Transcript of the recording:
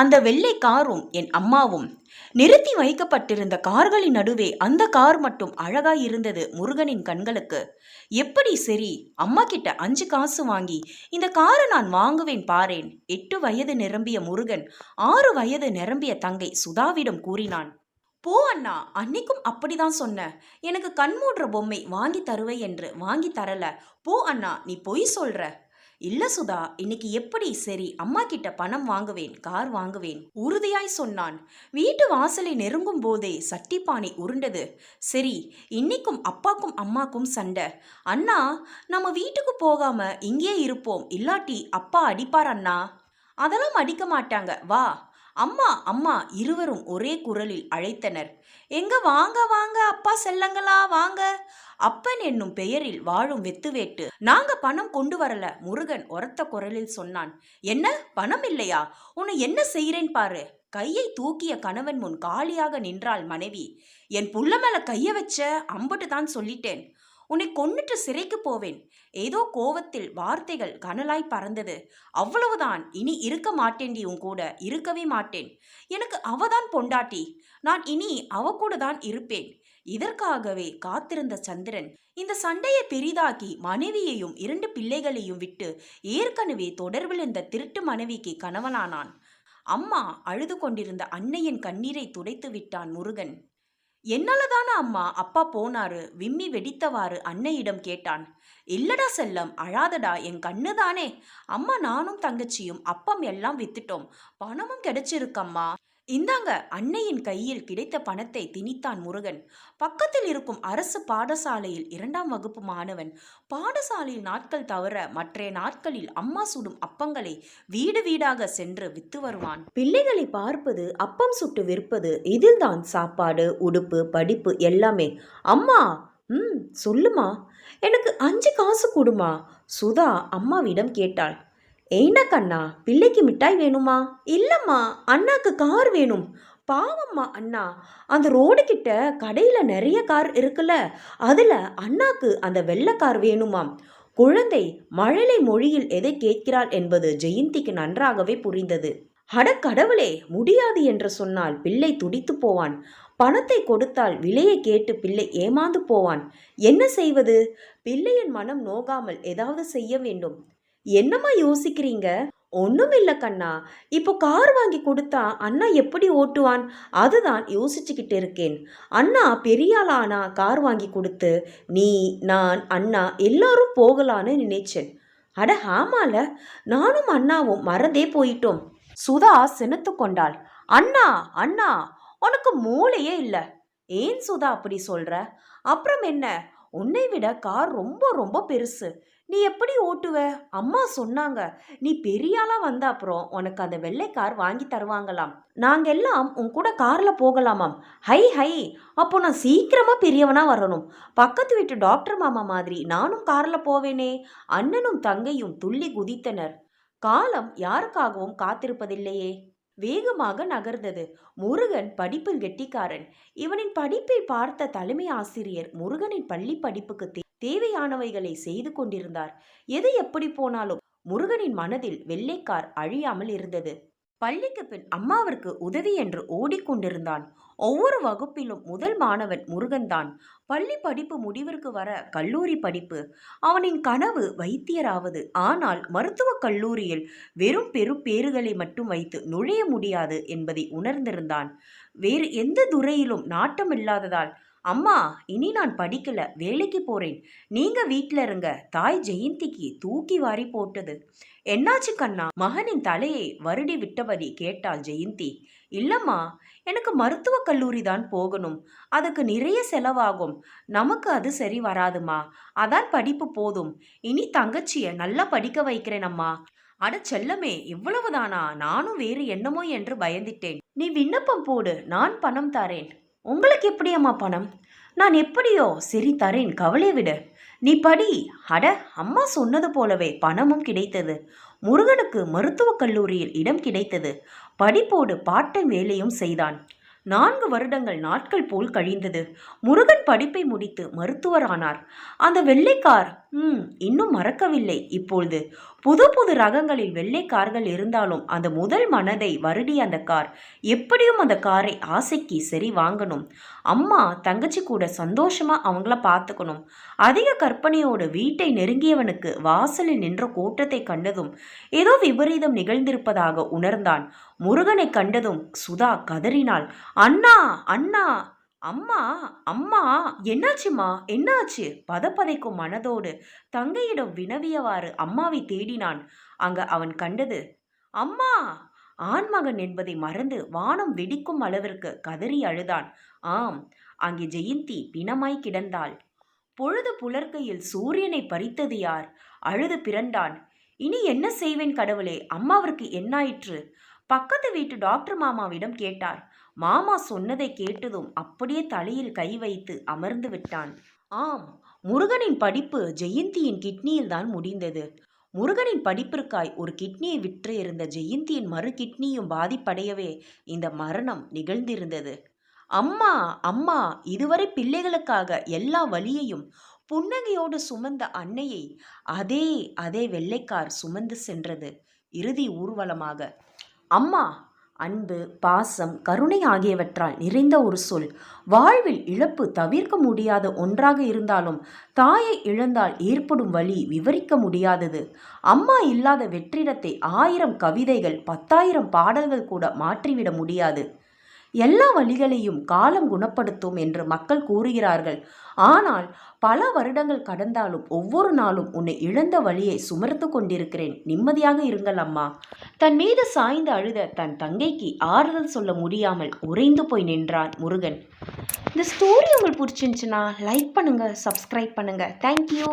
அந்த வெள்ளை காரும் என் அம்மாவும். நிறுத்தி வைக்கப்பட்டிருந்த கார்களின் நடுவே அந்த கார் மட்டும் அழகாய் இருந்தது முருகனின் கண்களுக்கு. எப்படி சரி அம்மா கிட்ட அஞ்சு காசு வாங்கி இந்த காரை நான் வாங்குவேன் பாரேன் எட்டு வயது நிரம்பிய முருகன் ஆறு வயது நிரம்பிய தங்கை சுதாவிடம் கூறினான். போ அண்ணா அன்னைக்கும் அப்படிதான் சொன்ன. எனக்கு கண்மூடுற பொம்மை வாங்கி தருவே என்று வாங்கி தரல. போ அண்ணா நீ பொய் சொல்ற. இல்லை சுதா இன்னைக்கு எப்படி? சரி அம்மா கிட்ட பணம் வாங்குவேன் கார் வாங்குவேன் உறுதியாய் சொன்னான். வீட்டு வாசலை நெருங்கும் போதே சட்டிப்பானை உருண்டது. சரி இன்னைக்கும் அப்பாக்கும் அம்மாக்கும் சண்டை. அண்ணா நம்ம வீட்டுக்கு போகாம இங்கே இருப்போம். இல்லாட்டி அப்பா அடிப்பார் அண்ணா. அதெல்லாம் அடிக்க மாட்டாங்க. வா. அம்மா அம்மா இருவரும் ஒரே குரலில் அழைத்தனர். எங்க வாங்க வாங்க அப்பா செல்லங்களா வாங்க. அப்பன் என்னும் பெயரில் வாழும் வெத்துவேட்டு நாங்க பணம் கொண்டு வரல முருகன் உரத்த குரலில் சொன்னான். என்ன? பணம் இல்லையா? உன்னை என்ன செய்கிறேன் பாரு. கையை தூக்கிய கணவன் முன் காலியாக நின்றாள் மனைவி. என் புள்ள மேல கைய வச்ச அம்பட்டு தான் சொல்லிட்டேன். உன்னை கொன்னுட்டு சிறைக்கு போவேன். ஏதோ கோவத்தில் வார்த்தைகள் கனலாய் பறந்தது. அவ்வளவுதான். இனி இருக்க மாட்டேன்டி உன் கூட. இருக்கவே மாட்டேன். எனக்கு அவதான் பொண்டாட்டி. நான் இனி அவ கூட தான் இருப்பேன். இதற்காகவே காத்திருந்த சந்திரன் இந்த சண்டையை பெரிதாக்கி மனைவியையும் இரண்டு பிள்ளைகளையும் விட்டு ஏற்கனவே தொடர்பில் இருந்த திருட்டு மனைவிக்கு கணவனானான். அம்மா அழுது கொண்டிருந்த அன்னையின் கண்ணீரை துடைத்து விட்டான் முருகன். என்னாலதானே அம்மா? அப்பா போனாரு. விம்மி வெடித்தவாறு அன்னையிடம் கேட்டான். இல்லடா செல்லம் அழாதடா. என் கண்ணு தானே அம்மா நானும் தங்கச்சியும் அப்பம் எல்லாம் வித்துட்டோம். பணமும் கிடைச்சிருக்கம்மா. இந்தாங்க அன்னையின் கையில் கிடைத்த பணத்தை திணித்தான் முருகன். பக்கத்தில் இருக்கும் அரசு பாடசாலையில் இரண்டாம் வகுப்பு மாணவன். பாடசாலையில் நாட்கள் தவிர மற்றைய நாட்களில் அம்மா சுடும் அப்பங்களை வீடு வீடாக சென்று வித்து வருவான். பிள்ளைகளை பார்ப்பது அப்பம் சுட்டு விற்பது இதில்தான் சாப்பாடு உடுப்பு படிப்பு எல்லாமே. அம்மா ம் சொல்லுமா. எனக்கு அஞ்சு காசு கொடுமா. சுதா அம்மாவிடம் கேட்டாள். ஏண்டா கண்ணா? பிள்ளைக்கு மிட்டாய் வேணுமா? இல்லைம்மா அண்ணாக்கு கார் வேணும். பாவம்மா அண்ணா. அந்த ரோடு கிட்ட கடையில் நிறைய கார் இருக்குல்ல அதில் அண்ணாக்கு அந்த வெள்ளை கார் வேணுமாம். குழந்தை மழலை மொழியில் எதை கேட்கிறாள் என்பது ஜெயந்திக்கு நன்றாகவே புரிந்தது. அட கடவுளே முடியாது என்று சொன்னால் பிள்ளை துடித்து போவான். பணத்தை கொடுத்தால் விலையை கேட்டு பிள்ளை ஏமாந்து போவான். என்ன செய்வது? பிள்ளையின் மனம் நோகாமல் ஏதாவது செய்ய வேண்டும். என்னம்மா யோசிக்கிறீங்க? ஒன்றும் இல்லை கண்ணா. இப்போ கார் வாங்கி கொடுத்தா அண்ணா எப்படி ஓட்டுவான்? அதுதான் யோசிச்சுக்கிட்டு இருக்கேன். அண்ணா பெரிய ஆளானா கார் வாங்கி கொடுத்து நீ நான் அண்ணா எல்லாரும் போகலான்னு நினைச்சேன். அட ஆமால. நானும் அண்ணாவும் மறந்தே போயிட்டோம். சுதா செனுத்து கொண்டாள். அண்ணா அண்ணா உனக்கு மூளையே இல்லை. ஏன் சுதா அப்படி சொல்ற? அப்புறம் என்ன? உன்னை விட கார் ரொம்ப ரொம்ப பெருசு. நீ எப்படி ஓட்டுவ? அம்மா சொன்னாங்க. நீ பெரியாலாம் வந்த அப்புறம் உனக்கு அந்த வெள்ளை கார் வாங்கி தருவாங்களாம். நாங்கள் எல்லாம் உன் கூட காரில் போகலாமாம். High high. அப்போ நான் சீக்கிரமாக பெரியவனாக வரணும். பக்கத்து வீட்டு டாக்டர் மாமா மாதிரி நானும் காரில் போவேனே. அண்ணனும் தங்கையும் துள்ளி குதித்தனர். காலம் யாருக்காகவும் காத்திருப்பதில்லையே. வேகமாக நகர்ந்தது முருகன் படிப்பில் கெட்டிக்காரன். இவனின் படிப்பை பார்த்த தலைமை ஆசிரியர் முருகனின் பள்ளி படிப்புக்கு தே- தேவையானவைகளை செய்து கொண்டிருந்தார். எது எப்படி போனாலும் முருகனின் மனதில் வெள்ளைக்கார் அழியாமல் இருந்தது. பள்ளிக்கு பின் அம்மாவிற்கு உதவி என்று ஓடிக்கொண்டிருந்தான் ஒவ்வொரு வகுப்பிலும் முதல் மாணவன் முருகன்தான். பள்ளி படிப்பு முடிவிற்கு வர கல்லூரி படிப்பு. அவனின் கனவு வைத்தியராவது. ஆனால் மருத்துவக் கல்லூரியில் வெறும் பெரும் பேறுகளை மட்டும் வைத்து நுழைய முடியாது என்பதை உணர்ந்திருந்தான். வேறு எந்த துறையிலும் நாட்டமில்லாததால் அம்மா இனி நான் படிக்கல. வேலைக்கு போறேன். நீங்க வீட்டில் இருங்க. தாய் ஜெயந்திக்கு தூக்கி வாரி போட்டது. என்னாச்சு கண்ணா? மகனின் தலையை வருடி விட்டபடி கேட்டாள் ஜெயந்தி. இல்லம்மா எனக்கு மருத்துவக் கல்லூரி தான் போகணும். அதுக்கு நிறைய செலவாகும். நமக்கு அது சரி வராதுமா. அதான் படிப்பு போதும். இனி தங்கச்சியை நல்லா படிக்க வைக்கிறேன் அம்மா. அட செல்லமே இவ்வளவுதானா? நானும் வேறு என்னமோ என்று பயந்திட்டேன். நீ விண்ணப்பம் போடு. நான் பணம் தரேன். உங்களுக்கு எப்படி அம்மா பணம்? நான் எப்படியோ சரி தரேன் கவலை விடு. நீ படி. அட அம்மா சொன்னது போலவே பணமும் கிடைத்தது. முருகனுக்கு மருத்துவக் கல்லூரியில் இடம் கிடைத்தது. படிப்போடு பாட்டன் வேலையும் செய்தான். நான்கு வருடங்கள் நாட்கள் போல் கழிந்தது. முருகன் படிப்பை முடித்து மருத்துவரானார். அந்த வெள்ளைக்கார் ம் இன்னும் மறக்கவில்லை. இப்பொழுது புது புது ரகங்களில் வெள்ளை கார்கள் இருந்தாலும் அந்த முதல் மனதை வருடி அந்த கார். எப்படியும் அந்த காரை ஆசைக்கு சரி வாங்கணும். அம்மா தங்கச்சி கூட சந்தோஷமா அவங்கள பார்த்துக்கணும். அதிக கற்பனையோடு வீட்டை நெருங்கியவனுக்கு வாசலில் நின்ற கூட்டத்தை கண்டதும் ஏதோ விபரீதம் நிகழ்ந்திருப்பதாக உணர்ந்தான். முருகனை கண்டதும் சுதா கதறினாள். அண்ணா அண்ணா அம்மா அம்மா என்னாச்சுமா என்னாச்சு? பதப்பதைக்கும் மனதோடு தங்கையிடம் வினவியவாறு அம்மாவை தேடினான். அங்கு அவன் கண்டது அம்மா! ஆண்மகன் என்பதை மறந்து வானம் வெடிக்கும் அளவிற்கு கதறி அழுதான். ஆம் அங்கே ஜெயந்தி பிணமாய் கிடந்தாள். பொழுது புலர்கையில் சூரியனை பறித்தது யார்? அழுது பிறண்டான் இனி என்ன செய்வேன் கடவுளே? அம்மாவிற்கு என்னாயிற்று? பக்கத்து வீட்டு டாக்டர் மாமாவிடம் கேட்டார். மாமா சொன்னதை கேட்டதும் அப்படியே தலையில் கை வைத்து அமர்ந்து விட்டான். ஆம் முருகனின் படிப்பு ஜெயந்தியின் கிட்னியில் தான் முடிந்தது. முருகனின் படிப்பிற்காய் ஒரு கிட்னியை விற்று இருந்த ஜெயந்தியின் மறு கிட்னியும் பாதிப்படையவே இந்த மரணம் நிகழ்ந்திருந்தது. அம்மா அம்மா இதுவரை பிள்ளைகளுக்காக எல்லா வழியையும் புன்னகையோடு சுமந்த அன்னையை அதே அதே வெள்ளைக்கார் சுமந்து சென்றது இறுதி ஊர்வலமாக. அம்மா அன்பு பாசம் கருணை ஆகியவற்றால் நிறைந்த ஒரு சொல். வாழ்வில் இழப்பு தவிர்க்க முடியாத ஒன்றாக இருந்தாலும் தாயை இழந்தால் ஏற்படும் வழி விவரிக்க முடியாதது. அம்மா இல்லாத வெற்றிடத்தை ஆயிரம் கவிதைகள் பத்தாயிரம் பாடல்கள் கூட மாற்றிவிட முடியாது. எல்லா வழிகளையும் காலம் குணப்படுத்தும் என்று மக்கள் கூறுகிறார்கள். ஆனால் பல வருடங்கள் கடந்தாலும் ஒவ்வொரு நாளும் உன்னை இழந்த வழியை சுமர்த்து கொண்டிருக்கிறேன். நிம்மதியாக இருங்கள் அம்மா. தன் மீது சாய்ந்து அழுத தன் தங்கைக்கு ஆறுதல் சொல்ல முடியாமல் உறைந்து போய் நின்றான் முருகன். இந்த ஸ்டோரி உங்களுக்கு பிடிச்சிருந்துச்சுன்னா லைக் பண்ணுங்க சப்ஸ்கிரைப் பண்ணுங்க. தேங்க்யூ